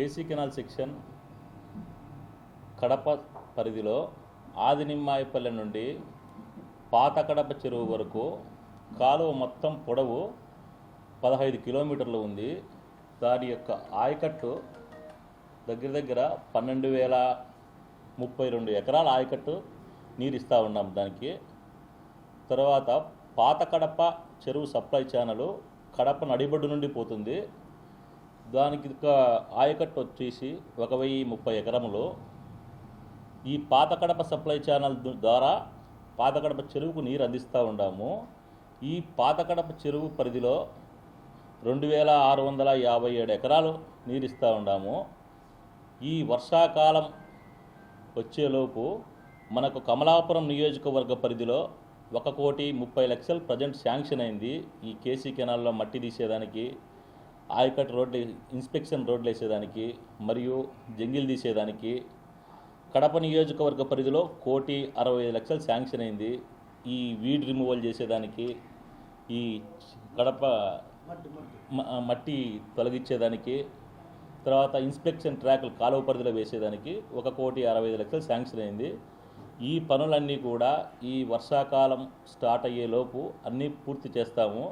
KC canal section Kadapa పరిధిలో ఆదినిమ్మాయిపల్లె నుండి పాత కడప చెరువు వరకు కాలువ మొత్తం పొడవు పదహైదు కిలోమీటర్లు ఉంది. దాని యొక్క ఆయకట్టు దగ్గర దగ్గర పన్నెండు వేల ముప్పై రెండు ఎకరాల ఆయకట్టు నీరు ఇస్తూ ఉన్నాం దానికి. తర్వాత పాత కడప చెరువు సప్లై ఛానల్ కడప నడిబడ్డు నుండి పోతుంది. దానికి ఒక ఆయకట్టు వచ్చేసి ఒక వెయ్యి ముప్పై ఎకరములు. ఈ పాత కడప సప్లై ఛానల్ ద్వారా పాత కడప చెరువుకు నీరు అందిస్తూ ఉన్నాము ఈ పాత కడప చెరువు పరిధిలో రెండు వేల ఆరు వందల యాభై ఏడు ఎకరాలు నీరు ఇస్తూ ఉన్నాము ఈ వర్షాకాలం వచ్చేలోపు మనకు కమలాపురం నియోజకవర్గ పరిధిలో ఒక కోటి ముప్పై లక్షలు ప్రజెంట్ శాంక్షన్ అయింది. ఈ కేసీ కెనాల్లో మట్టి తీసేదానికి ఆయకట్ రోడ్లు ఇన్స్పెక్షన్ రోడ్లు వేసేదానికి మరియు జంగిల్ తీసేదానికి కడప నియోజకవర్గ పరిధిలో కోటి అరవై ఐదు లక్షలు శాంక్షన్ అయింది. ఈ వీడ్ రిమూవల్ చేసేదానికి ఈ కడప మట్టి తొలగించేదానికి తర్వాత ఇన్స్పెక్షన్ ట్రాక్లు కాలువ పరిధిలో వేసేదానికి ఒక కోటి అరవై ఐదు లక్షలు శాంక్షన్ అయింది. ఈ పనులన్నీ కూడా ఈ వర్షాకాలం స్టార్ట్ అయ్యేలోపు అన్నీ పూర్తి చేస్తాము.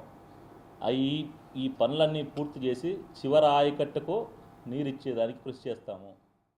అవి ఈ పనులన్నీ పూర్తి చేసి చివరి ఆయకట్టుకు నీరు ఇచ్చేదానికి కృషి చేస్తాము.